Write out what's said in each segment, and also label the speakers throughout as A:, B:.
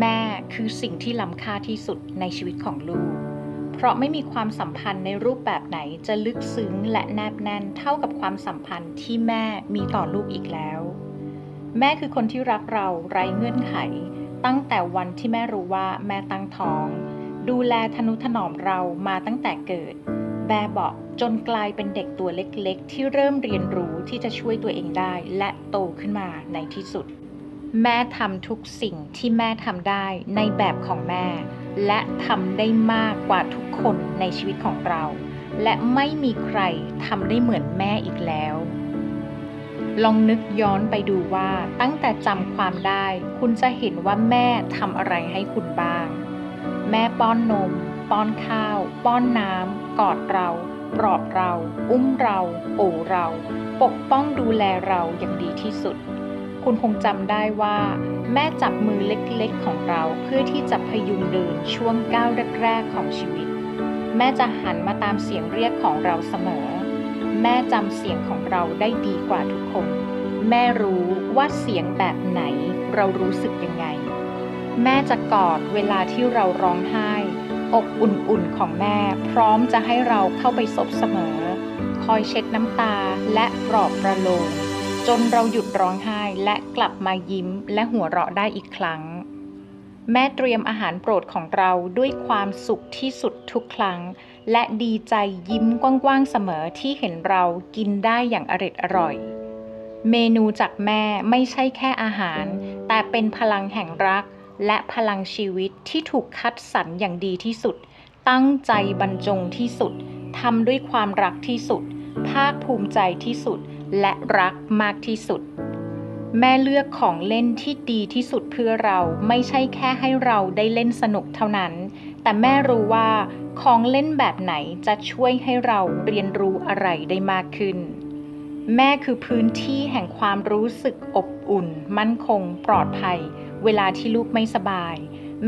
A: แม่คือสิ่งที่ล้ำค่าที่สุดในชีวิตของลูก เพราะไม่มีความสัมพันธ์ในรูปแบบไหนจะลึกซึ้งและแนบแน่นเท่ากับความสัมพันธ์ที่แม่มีต่อลูกอีกแล้ว แม่คือคนที่รักเราไร้เงื่อนไข ตั้งแต่วันที่แม่รู้ว่าแม่ตั้งท้อง ดูแลทนุถนอมเรามาตั้งแต่เกิด แบบเบาะจนกลายเป็นเด็กตัวเล็กๆ ที่เริ่มเรียนรู้ที่จะช่วยตัวเองได้และโตขึ้นมาในที่สุด แม่ทำทุกสิ่งที่แม่ทำได้ในแบบของแม่ และทำได้มากกว่าทุกคนในชีวิตของเรา และไม่มีใครทำได้เหมือนแม่อีกแล้ว ลองนึกย้อนไปดูว่าตั้งแต่จำความได้ คุณจะเห็นว่าแม่ทำอะไรให้คุณบ้าง แม่ป้อนนม ป้อนข้าว ป้อนน้ำกอดเราปลอบเรา อุ้มเรา โอบเรา ปกป้องดูแลเราอย่างดีที่สุด คุณคงจำได้ว่า แม่จับมือเล็กๆของเราเพื่อที่จะพยุงเดินช่วงก้าวแรกๆของชีวิต แม่จะหันมาตามเสียงเรียกของเราเสมอ แม่จำเสียงของเราได้ดีกว่าทุกคน แม่รู้ว่าเสียงแบบไหนเรารู้สึกยังไง แม่จะกอดเวลาที่เราร้องไห้อกอุ่นๆของแม่พร้อมจะให้เราเข้าไปซบเสมอ คอยเช็ดน้ำตาและปลอบประโลม จนเราหยุดร้องไห้และกลับมายิ้มและหัวเราะได้อีกครั้ง แม่เตรียมอาหารโปรดของเราด้วยความสุขที่สุดทุกครั้ง และดีใจยิ้มกว้างๆเสมอที่เห็นเรากินได้อย่างอร็ดอร่อย เมนูจากแม่ไม่ใช่แค่อาหาร แต่เป็นพลังแห่งรักและพลังชีวิตที่ถูกคัดสรรอย่างดีที่สุด ตั้งใจบรรจงที่สุดทำด้วยความรักที่สุด ภาคภูมิใจที่สุด และรักมากที่สุด แม่เลือกของเล่นที่ดีที่สุดเพื่อเราไม่ใช่แค่ให้เราได้เล่นสนุกเท่านั้น แต่แม่รู้ว่าของเล่นแบบไหนจะช่วยให้เราเรียนรู้อะไรได้มากขึ้น แม่คือพื้นที่แห่งความรู้สึกอบอุ่น มั่นคง ปลอดภัย เวลาที่ลูกไม่สบาย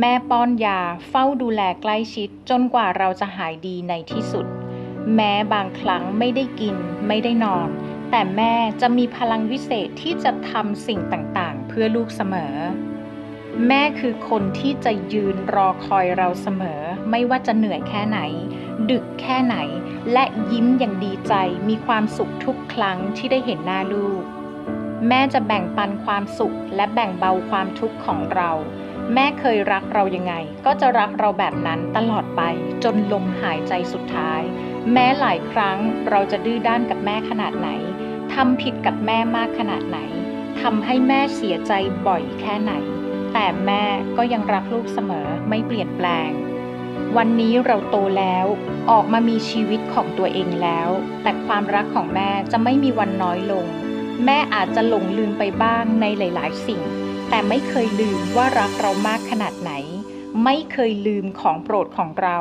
A: แม่ป้อนยาเฝ้าดูแลใกล้ชิด จนกว่าเราจะหายดีในที่สุด แม้บางครั้งไม่ได้กิน ไม่ได้นอน แต่แม่จะมีพลังวิเศษที่จะทำสิ่งต่างๆ เพื่อลูกเสมอ แม่คือคนที่จะยืนรอคอยเราเสมอ ไม่ว่าจะเหนื่อยแค่ไหน ดึกแค่ไหน และยิ้มอย่างดีใจมีความสุขทุกครั้งที่ได้เห็นหน้าลูก แม่จะแบ่งปันความสุขและแบ่งเบาความทุกข์ของเรา แม่เคยรักเรายังไง ก็จะรักเราแบบนั้นตลอดไปจนลมหายใจสุดท้าย แม้หลายครั้งเราจะดื้อด้านกับแม่ขนาดไหน ทำผิดกับแม่มากขนาดไหนทำให้แม่เสียใจบ่อยแค่ไหน แต่แม่ก็ยังรักลูกเสมอไม่เปลี่ยนแปลง วันนี้เราโตแล้วออกมามีชีวิตของตัวเองแล้ว แต่ความรักของแม่จะไม่มีวันน้อยลง แม่อาจจะหลงลืมไปบ้างในหลาย ๆ สิ่ง แต่ไม่เคยลืมว่ารักเรามากขนาดไหน ไม่เคยลืมของโปรดของเรา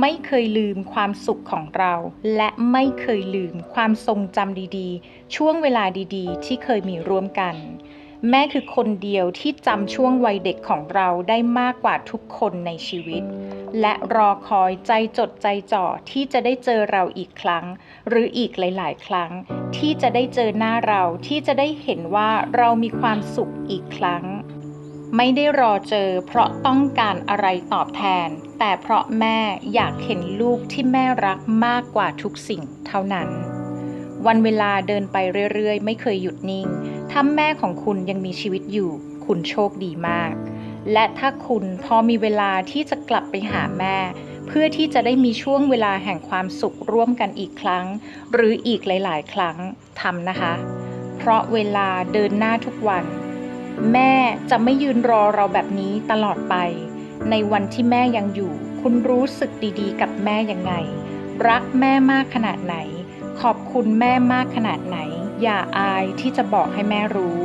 A: ไม่เคยลืมความสุขของเรา และไม่เคยลืมความทรงจำดีๆ ช่วงเวลาดีๆ ที่เคยมีร่วมกัน แม่คือคนเดียวที่จำช่วงวัยเด็กของเราได้มากกว่าทุกคนในชีวิต และรอคอยใจจดใจจ่อที่จะได้เจอเราอีกครั้ง หรืออีกหลาย ๆ ครั้ง ที่จะได้เจอหน้าเราที่จะได้เห็นว่าเรามีความสุขอีกครั้ง ไม่ได้รอเจอเพราะต้องการอะไรตอบแทน แต่เพราะแม่อยากเห็นลูกที่แม่รักมากกว่าทุกสิ่งเท่านั้น วันเวลาเดินไปเรื่อยๆ ไม่เคยหยุดนิ่ง ถ้าแม่ของคุณยังมีชีวิตอยู่ คุณโชคดีมาก และถ้าคุณพอมีเวลาที่จะกลับไปหาแม่ เพื่อที่จะได้มีช่วงเวลาแห่งความสุขร่วมกันอีกครั้ง หรืออีกหลาย ๆ ครั้งทำนะคะ เพราะเวลาเดินหน้าทุกวัน แม่จะไม่ยืนรอเราแบบนี้ตลอดไป ในวันที่แม่ยังอยู่ คุณรู้สึกดีๆ กับแม่ยังไง รักแม่มากขนาดไหน ขอบคุณแม่มากขนาดไหน อย่าอายที่จะบอกให้แม่รู้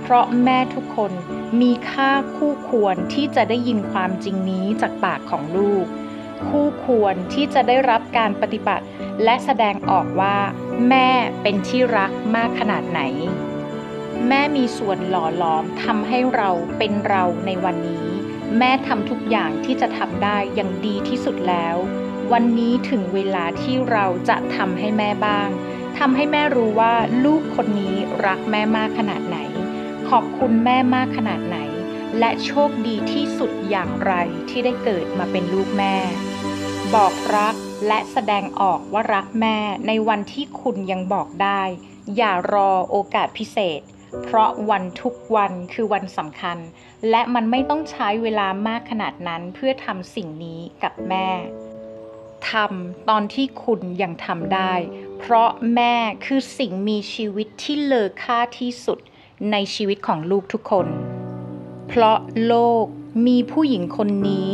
A: เพราะแม่ทุกคนมีค่าคู่ควรที่จะได้ยินความจริงนี้จากปากของลูก คู่ควรที่จะได้รับการปฏิบัติ และแสดงออกว่า แม่เป็นที่รักมากขนาดไหน แม่มีส่วนหล่อหลอมทำให้เราเป็นเราในวันนี้ แม่ทำทุกอย่างที่จะทำได้อย่างดีที่สุดแล้ว วันนี้ถึงเวลาที่เราจะทำให้แม่บ้างทำให้แม่รู้ว่าลูกคนนี้รักแม่มากขนาดไหน ขอบคุณแม่มากขนาดไหน และโชคดีที่สุดอย่างไรที่ได้เกิดมาเป็นลูกแม่ บอกรักและแสดงออกว่ารักแม่ในวันที่คุณยังบอกได้ อย่ารอโอกาสพิเศษ เพราะวันทุกวันคือวันสำคัญ และมันไม่ต้องใช้เวลามากขนาดนั้นเพื่อทำสิ่งนี้กับแม่ทำตอนที่คุณยังทำได้ เพราะแม่คือสิ่งมีชีวิตที่เลอค่าที่สุดในชีวิตของลูกทุกคน เพราะโลกมีผู้หญิงคนนี้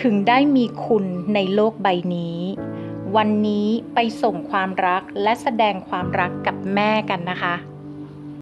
A: ถึงได้มีคุณในโลกใบนี้ วันนี้ไปส่งความรักและแสดงความรักกับแม่กันนะคะ